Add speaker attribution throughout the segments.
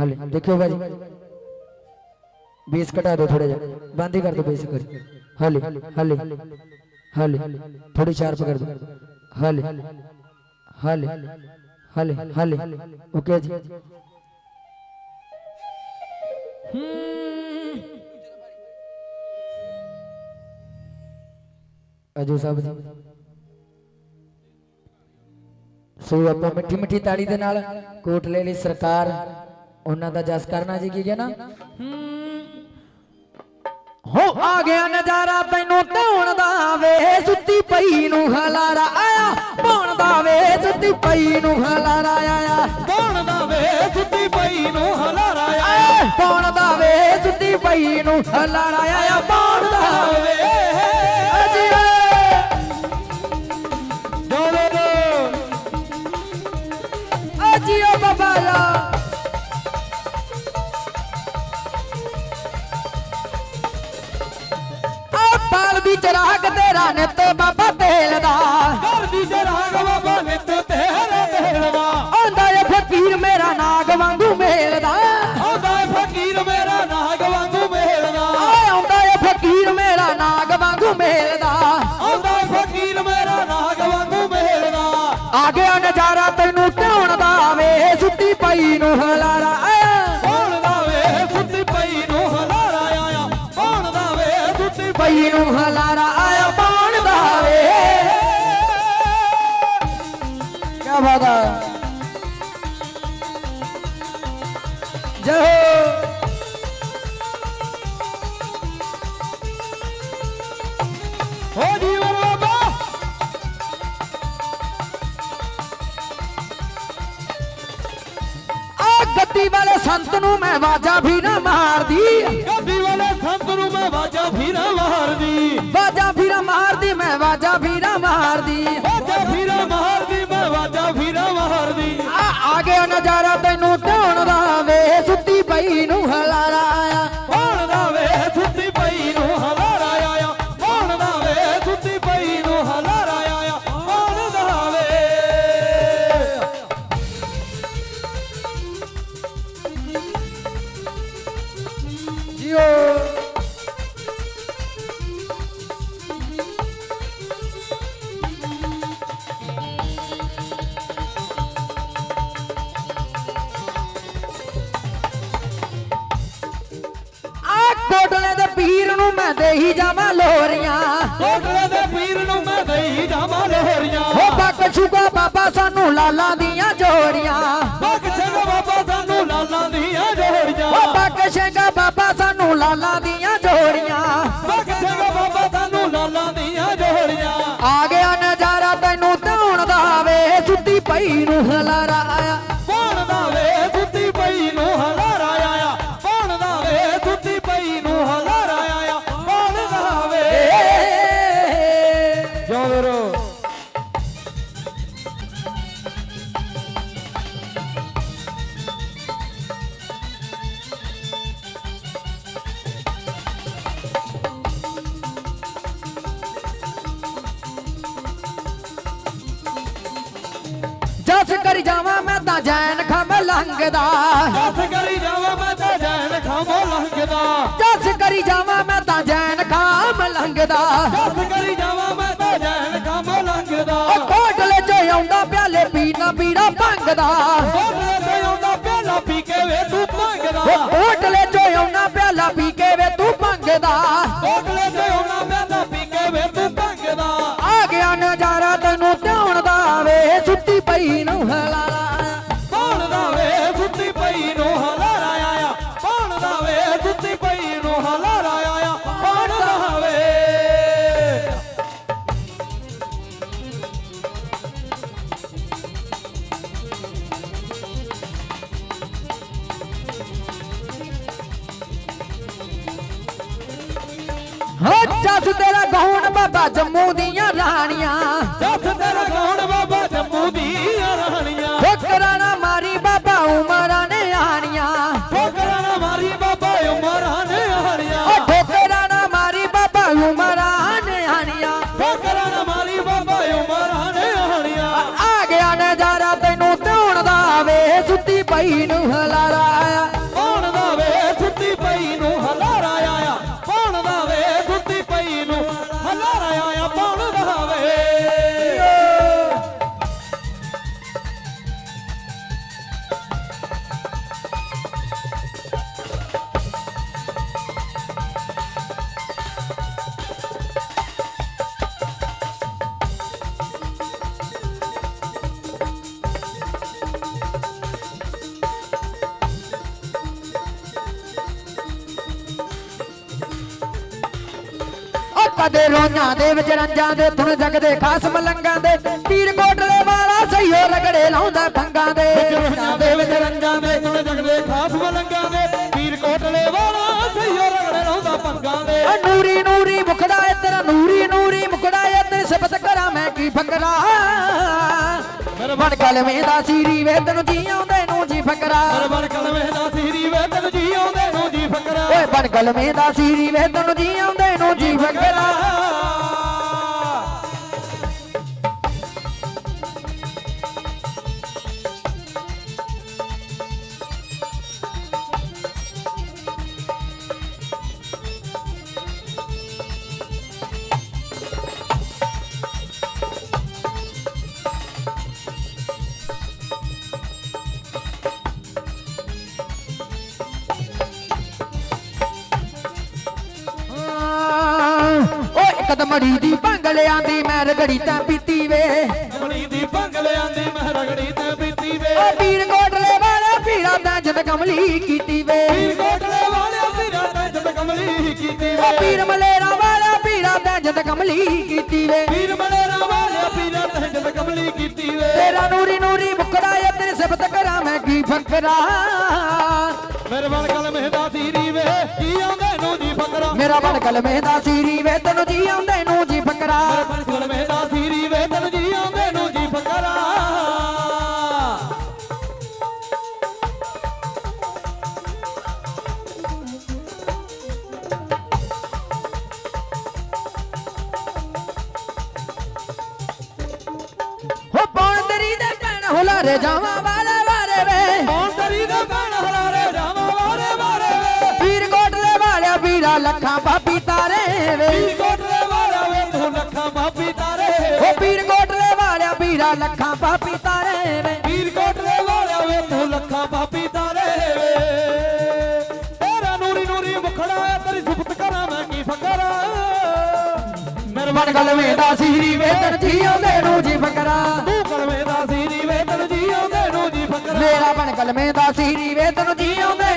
Speaker 1: ਹਲੇ, ਦੇਖਿਓ ਬਾਜੀ ਬੇਸ ਘਟਾ ਦਿਓ ਥੋੜਾ ਜਿਹਾ। ਬੰਦ ਹੀ ਕਰ ਦਿਓ ਬੇਸ ਕਰੀ ਹਲੇ ਹਲੇ ਹਲੇ ਥੋੜੀ ਸ਼ਾਰਪ ਕਰ ਦਿਓ। ਹਲੇ ਹਲੇ ਹਲੇ ਹਲੇ ਓਕੇ ਜੀ। ਅਜੋ ਸਾਹਿਬ ਜੀ। ਸੋ ਆਪਾਂ ਮਿੱਠੀ ਮਿੱਠੀ ਤਾੜੀ ਦੇ ਨਾਲ ਕੋਟਲੇ ਲਈ ਸਰਕਾਰ ਉਹਨਾਂ ਦਾ ਜਸ ਕਰਨਾ ਜੀ ਕੀ ਕਹਿਣਾ? ਹੋ। ਆ ਗਿਆ ਨਜ਼ਾਰਾ ਤੈਨੂੰ ਢਾਉਣ ਦਾ ਵੇ ਸੁੱਤੀ ਪਈ ਨੂੰ ਹਲਾਰਾ ਆਇਆ ਪਾਉਣ ਦਾ ਵੇ ਸੁੱਤੀ ਪਈ ਨੂੰ ਹਲਾਰਾ ਆਇਆ।
Speaker 2: ਕੌਣ ਦਾ ਵੇ ਸੁੱਤੀ ਪਈ ਨੂੰ ਹਲਾਰਾ ਆਇਆ।
Speaker 1: ਪਾਉਣ ਦਾ ਵੇ ਸੁੱਤੀ ਪਈ ਨੂੰ ਹਲਾਰਾ ਆਇਆ। ਪਾਉਣ ਦਾ ਵੇ ਅਜੀ
Speaker 2: ਜੋਰੇ ਰੋ
Speaker 1: ਅਜੀ ਓ ਬਾਬਾ ਨਿੱਤ ਬਾਬਾ ਤੇਲ ਦਾ।
Speaker 2: ਘਰ ਦੀ ਜਰਾਗ ਬਾਬਾ ਨਿੱਤ ਤੇਰਾ ਤੇਰਵਾ
Speaker 1: ਆਂਦਾ ਏ ਫਕੀਰ ਮੇਰਾ ਨਾਗ ਵਾਂਗੂ ਮੇਲਦਾ
Speaker 2: ਆਉਂਦਾ ਏ ਫਕੀਰ ਮੇਰਾ ਨਾਗ ਵਾਂਗੂ ਮੇਲਦਾ
Speaker 1: ਆਉਂਦਾ ਏ ਫਕੀਰ ਮੇਰਾ ਨਾਗ ਵਾਂਗੂ ਮੇਲਦਾ
Speaker 2: ਆਉਂਦਾ ਏ ਫਕੀਰ ਮੇਰਾ ਨਾਗ ਵਾਂਗੂ ਮੇਲਦਾ
Speaker 1: ਆ ਗਿਆ ਨਜ਼ਾਰਾ ਤੈਨੂੰ ਧਿਆਉਣ ਦਾ ਵੇ ਸੁੱਤੀ ਪਈ ਨੂੰ ਹਲਾਰਾ ਆਇਆ।
Speaker 2: ਕੌਣ ਦਾ ਵੇ ਸੁੱਤੀ ਪਈ ਨੂੰ ਹਲਾਰਾ
Speaker 1: ਆ ਜੈ ਹੋ।
Speaker 2: ਹੋ ਜੀਵਨ ਬਾਬਾ।
Speaker 1: ਆ ਗੱਦੀ ਵਾਲੇ ਸੰਤ ਨੂੰ ਮੈਂ ਵਾਜਾ ਵੀ ਨਾ ਮਾਰਦੀ।
Speaker 2: ਗੱਦੀ ਵਾਲੇ ਸੰਤ ਨੂੰ ਮੈਂ ਵਾਜਾ ਫੀਰਾ ਮਾਰਦੀ।
Speaker 1: ਵਾਜਾ ਵੀ ਨਾ ਮਾਰਦੀ ਮੈਂ ਵਾਜਾ ਵੀ ਨਾ ਮਾਰਦੀ।
Speaker 2: ਵਾਜਾ ਫੀਰਾ ਮਾਰਦੀ
Speaker 1: ਆ ਗਿਆ ਨਜ਼ਾਰਾ ਤੈਨੂੰ ਢਾਉਣ ਦਾ ਵੇ ਸੁੱਤੀ ਪਈ ਨੂੰ ਹਲਾਰਾ ਆਇਆ।
Speaker 2: ਕੌਣ ਦਾ ਵੇ ਸੁੱਤੀ ਪਈ ਨੂੰ ਹਲਾਰਾ ਆਇਆ। ਕੌਣ ਦਾ ਵੇ ਸੁੱਤੀ ਪਈ ਨੂੰ ਹਲਾਰਾ ਆਇਆ। ਕੌਣ ਦਾ ਵੇ
Speaker 1: ਜਿਓ। ਦੇਹੀ ਜਾਵਾਂ ਲੋਰੀਆਂ।
Speaker 2: ਕੋਟਲੇ ਦੇ ਪੀਰ ਨੂੰ ਮੈਂ ਦਈ ਜਾਵਾਂ ਲੋਹਰੀਆਂ
Speaker 1: ਹੋ ਬਖਸ਼ੂਗਾ ਬਾਬਾ ਸਾਨੂੰ ਲਾਲਾਂ ਦੀਆਂ ਜੋੜੀਆਂ।
Speaker 2: ਬਖਸ਼ੇਗਾ ਬਾਬਾ ਸਾਨੂੰ ਲਾਲਾਂ ਦੀਆਂ ਜੋੜੀਆਂ।
Speaker 1: ਹੋ ਬਖਸ਼ੇਗਾ ਬਾਬਾ ਸਾਨੂੰ ਲਾਲਾਂ ਦੀਆਂ ਜੋੜੀਆਂ।
Speaker 2: ਬਖਸ਼ੇਗਾ ਬਾਬਾ ਸਾਨੂੰ ਲਾਲਾਂ ਦੀਆਂ ਜੋੜੀਆਂ।
Speaker 1: ਆ ਗਿਆ ਨਜ਼ਾਰਾ ਤੈਨੂੰ ਧਾਉਣ ਦਾ ਵੇ ਸੁੱਤੀ ਪਈ ਨੂੰ ਹਲਾਰਾ ਆਇਆ।
Speaker 2: ਕੌਣ ਦਾ ਵੇ
Speaker 1: ਲੰਘਦਾ।
Speaker 2: ਹੱਥ ਕਰੀ ਜਾਵਾਂ ਮੈਂ ਤਾਂ ਜੈਨ ਖਾਮੋ ਲੰਘਦਾ।
Speaker 1: ਜਸ ਕਰੀ ਜਾਵਾਂ ਮੈਂ ਤਾਂ ਜੈਨ ਖਾਮ ਲੰਘਦਾ।
Speaker 2: ਹੱਥ ਕਰੀ ਜਾਵਾਂ ਮੈਂ ਤਾਂ ਜੈਨ ਖਾਮੋ ਲੰਘਦਾ।
Speaker 1: ਉਹ ਕੋਟਲੇ ਚ ਆਉਂਦਾ ਪਿਆਲੇ ਪੀਣਾ ਪੀੜਾ ਭੰਗਦਾ।
Speaker 2: ਕੋਟਲੇ ਤੇ ਆਉਂਦਾ ਪਿਆਲਾ ਪੀ ਕੇ ਵੇ ਤੂੰ ਮੰਗਦਾ
Speaker 1: ਉਹ ਕੋਟਲੇ ਚ ਆਉਂਦਾ ਪਿਆਲਾ ਪੀ ਕੇ ਵੇ ਤੂੰ ਭੰਗਦਾ।
Speaker 2: ਕੋਟਲੇ ਤੇ ਆਉਂਦਾ ਪਿਆਲਾ ਪੀ ਕੇ ਵੇ ਤੂੰ ਮੰਗਦਾ
Speaker 1: ਆ ਗਿਆ ਨਜ਼ਾਰਾ ਤੈਨੂੰ ਧਿਆਉਣ ਦਾ ਵੇ ਸੁੱਤੀ ਪਈ ਨੂੰ ਹੋ ਜਸ ਤੇਰਾ ਗਾਉਣ ਬਾਬਾ ਜੰਮੂ ਦੀਆਂ ਰਾਣੀਆਂ।
Speaker 2: ਜੱਥ ਤੇਰਾ ਗਾਉਣ ਬਾਬਾ ਜੰਮੂ ਦੀ ਰਾਣੀਆਂ।
Speaker 1: ਠੋਕਰਾਂ ਨਾ ਕਦੇ ਰੋਈਆਂ ਦੇ ਵਿੱਚ ਰੰਜਾਂ ਦੇ ਧੁਨ ਜਗਦੇ ਖਾਸ ਮਲੰਗਾਂ ਦੇ। ਪੀਰ ਕੋਟਲੇ ਵਾਲਾ ਸਈਓ ਰਗੜੇ ਲਾਉਂਦਾ ਭੰਗਾਂ ਦੇ।
Speaker 2: ਜਰਜਾਂ ਦੇ ਵਿੱਚ ਰੰਜਾਂ ਦੇ ਸੁਣ ਜਗਦੇ ਖਾਸ ਮਲੰਗਾਂ ਦੇ। ਪੀਰ ਕੋਟਲੇ ਵਾਲਾ ਸਈਓ ਰਗੜੇ ਲਾਉਂਦਾ ਪੰਗਾਂ ਦੇ।
Speaker 1: ਓ ਨੂਰੀ ਨੂਰੀ ਮੁਖੜਾ ਏ ਤੇਰਾ ਨੂਰੀ ਨੂਰੀ ਮੁਖੜਾ ਏ ਤੇ ਸਿਫਤ ਕਰਾਂ ਮੈਂ ਕੀ ਫਕਰਾ। ਬਣ ਕਲਮੇ ਦਾ ਸੀਰੀ ਵੇ ਤੈਨੂੰ ਜੀ ਆਉਂਦੇ ਨੂੰ ਜੀ ਫਕਰਾ।
Speaker 2: ਹਰ ਬਣ ਕਲਮੇ ਦਾ ਸੀਰੀ ਫਕਰਾ
Speaker 1: ਓਏ ਦਾ ਸੀਰੀ ਵੇ ਤੈਨੂੰ ਜੀ ਆਉਂਦੇ ਨੂੰ ਜੀ ਫਕਰਾ ਦਮੜੀ ਦੀ ਭੰਗਲਿਆਂ ਦੀ ਮੈਂ ਰਗੜੀ ਤਾਂ ਪੀਤੀ ਵੇ।
Speaker 2: ਕਮਲੀ ਦੀ ਭੰਗਲਿਆਂ ਦੀ ਮੈਂ ਰਗੜੀ ਤੇ ਪੀਤੀ ਵੇ।
Speaker 1: ਓ ਪੀਰ ਕੋਟਲੇ ਵਾਲਾ ਪੀਰਾ ਤਾਂ ਜਦ ਕਮਲੀ ਕੀਤੀ ਵੇ।
Speaker 2: ਪੀਰ ਕੋਟਲੇ ਵਾਲਿਆ ਪੀਰਾਂ ਦਾ ਜਦ ਕਮਲੀ ਕੀਤੀ
Speaker 1: ਓ
Speaker 2: ਵੇ
Speaker 1: ਪੀਰ ਮਲੇਰਾ ਵਾਲਾ ਪੀਰਾ ਤਾਂ ਜਦ ਕਮਲੀ ਕੀਤੀ ਵੇ।
Speaker 2: ਪੀਰ ਮਲੇਰਾ ਵਾਲਿਆ ਪੀਰਾਂ ਦਾ ਜਦ ਕਮਲੀ ਕੀਤੀ ਵੇ।
Speaker 1: ਤੇਰਾ ਨੂਰੀ ਨੂਰੀ ਮੁਕੜਾ ਏ ਤੇਰੀ ਸਿਫਤ ਕਰਾਂ ਮੈਂ ਕੀ ਫਕਰਾ।
Speaker 2: ਮੇਰੇ
Speaker 1: ਮੇਰਾ ਬਣ ਕਲਮੇ ਦਾ ਸੀਰੀ ਵੇ ਤੈਨੂੰ ਜੀ ਆਉਂਦੇ ਨੂੰ ਜੀ ਫਕਰਾ।
Speaker 2: ਬਣ ਕਲਮੇ ਦਾ ਸੀਰੀ ਵੇ ਤੈਨੂੰ ਜੀ ਆਉਂਦੇ ਨੂੰ ਜੀ ਫਕਰਾ।
Speaker 1: ਹੋ ਪੌਣ ਤੇਰੀ ਦੇ ਭੈਣ ਹੁਲਾਰੇ ਜਾਵਾਂ ਵਾਲੇ ਵਾਰੇ ਵੇ।
Speaker 2: ਤਰੀ ਦਾ ਬਣ
Speaker 1: ਲੱਖਾਂ ਪਾਪੀ ਤਾਰੇ ਵੇ।
Speaker 2: ਪੀਰ ਕੋਟਲੇ ਵਾਲਾ ਵੇ ਤੂੰ ਲੱਖਾਂ ਮਾਪੀ ਤਾਰੇ
Speaker 1: ਓ ਪੀਰ ਕੋਟਲੇ ਵਾਲਿਆ ਪੀਰਾ ਲੱਖਾਂ ਪਾਪੀ ਤਾਰੇ ਵੇ।
Speaker 2: ਪੀਰ ਕੋਟਲੇ ਵਾਲਾ ਵੇ ਤੂੰ ਲੱਖਾਂ ਮਾਪੀ ਤਾਰੇ ਵੇ। ਤੇਰਾ ਨੂਰੀ ਨੂਰੀ ਮੁਖੜਾ ਤੇਰੀ ਸੁਪਤ ਕਰਾਂ ਮੈਂ ਕੀ ਫਕਰਾ। ਮੇਰੇ
Speaker 1: ਬਣ ਕਲਮੇ ਦਾ ਸੀਰੀ ਵੇ ਤੈਨੂੰ ਜੀ ਆਉਂਦੇ ਨੂੰ ਜੀ ਫਕਰਾ।
Speaker 2: ਤੂੰ ਕਲਮੇ ਦਾ ਸੀਰੀ ਵੇ ਤੈਨੂੰ ਜੀ ਆਉਂਦੇ ਨੂੰ ਜੀ ਫਕਰਾ।
Speaker 1: ਮੇਰਾ ਬਣ ਕਲਮੇ ਦਾ ਸੀਰੀ ਵੇ ਤੈਨੂੰ ਜੀ ਆਉਂਦੇ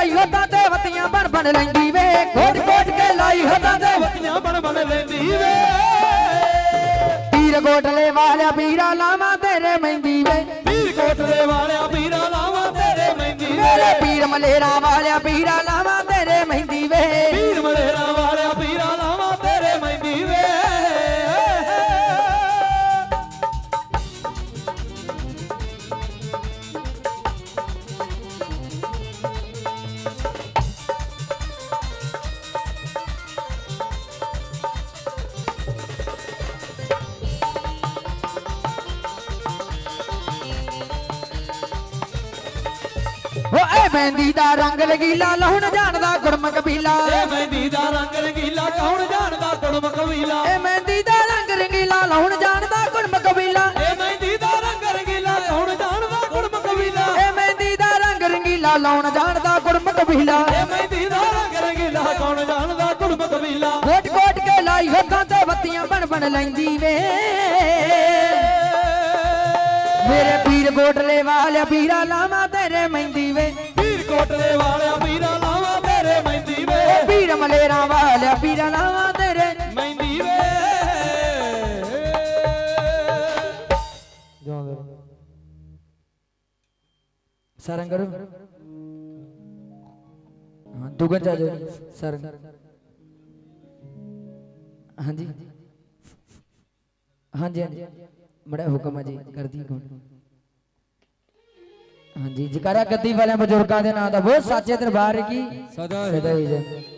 Speaker 1: ਲਾਈ ਹੱਦਾਂ ਤੇ ਵਤੀਆਂ ਬਣ ਬਣ ਲੈਂਦੀ ਵੇ। ਕੋਟ ਕੋਟ ਕੇ ਲਾਈ ਹੱਦਾਂ ਤੇ
Speaker 2: ਵਤੀਆਂ ਬਣ ਬਣ ਲੈਂਦੀ ਵੇ।
Speaker 1: ਪੀਰ ਕੋਟਲੇ ਵਾਲਿਆ ਪੀਰਾ ਲਾਵਾਂ ਤੇਰੇ ਮਹਿੰਦੀ ਵੇ।
Speaker 2: ਪੀਰ ਕੋਟਲੇ ਵਾਲਿਆ ਪੀਰਾ ਲਾਵਾਂ ਤੇਰੇ ਮਹਿੰਦੀ
Speaker 1: ਮੇਰੇ
Speaker 2: ਵੇ
Speaker 1: ਪੀਰ ਮਲੇਰਾ ਵਾਲਿਆ ਪੀਰਾ ਮਹਿੰਦੀ ਦਾ ਰੰਗ ਲਗੀਲਾ ਲਾਉਣ ਜਾਣਦਾ ਗੁਰਮ ਕਬੀਲਾ
Speaker 2: ਇਹ ਮਹਿੰਦੀ ਦਾ ਰੰਗ ਰੰਗੀਲਾ ਕੌਣ ਜਾਣਦਾ ਕੁੜਮ ਕਬੀਲਾ
Speaker 1: ਐ ਮਹਿੰਦੀ ਦਾ ਰੰਗ ਰੰਗੀਲਾ ਲਾਉਣ ਜਾਣਦਾ ਗੁਰਮ ਕਬੀਲਾ
Speaker 2: ਇਹ ਮਹਿੰਦੀ ਦਾ ਰੰਗ ਰੰਗੀਲਾ ਕੌਣ ਜਾਣਦਾ ਕੁੜਮ ਕਬੀਲਾ
Speaker 1: ਐ ਮਹਿੰਦੀ ਦਾ ਰੰਗ ਰੰਗੀਲਾ ਲਾਉਣ ਜਾਣਦਾ ਗੁਰਮ ਕਬੀਲਾ
Speaker 2: ਇਹ ਮਹਿੰਦੀ ਦਾ ਰੰਗ ਰੰਗੀਲਾ ਕੌਣ ਜਾਣਦਾ ਕੁੜਮ ਕਬੀਲਾ
Speaker 1: ਕੋਟ ਕੋਟ ਕੇ ਲਾਈ ਹੱਥਾਂ ਤੇ ਬੱਤੀਆਂ ਬਣ ਬਣ ਲੈਂਦੀ ਵੇ। ਮੇਰੇ ਪੀਰ ਕੋਟਲੇ ਵਾਲਿਆ ਪੀਰਾ ਲਾਵਾਂ ਤੇਰੇ ਮਹਿੰਦੀ ਵੇ।
Speaker 2: ਕੋਟਲੇ ਵਾਲਿਆ ਪੀਰਾ ਲਾਵਾਂ ਤੇਰੇ ਮਹਿੰਦੀ ਵੇ।
Speaker 1: ਓ ਪੀਰ ਮਲੇਰਾ ਵਾਲਿਆ ਪੀਰਾ ਲਾਵਾਂ ਤੇਰੇ
Speaker 2: ਮਹਿੰਦੀ ਵੇ।
Speaker 1: ਸਰੰਗ ਹਾਂ ਦੁਗਨ ਜਾ ਜਾਓ ਸਰੰਗ ਹਾਂਜੀ। ਹਾਂਜੀ ਹਾਂਜੀ। ਬੜਾ ਹੁਕਮ ਹੈ ਜੀ ਕਰਦੀ ਕੌਣ ਹਾਂਜੀ ਜਕਾਰਾ ਗੱਦੀ ਵਾਲਿਆਂ ਬਜ਼ੁਰਗਾਂ ਦੇ ਨਾਂ ਦਾ ਬਹੁਤ ਸਾਚੇ ਦਰਬਾਰ ਕੀ?
Speaker 2: ਸਦਾ
Speaker 1: ਸਦਾ ਹੀ ਜੈ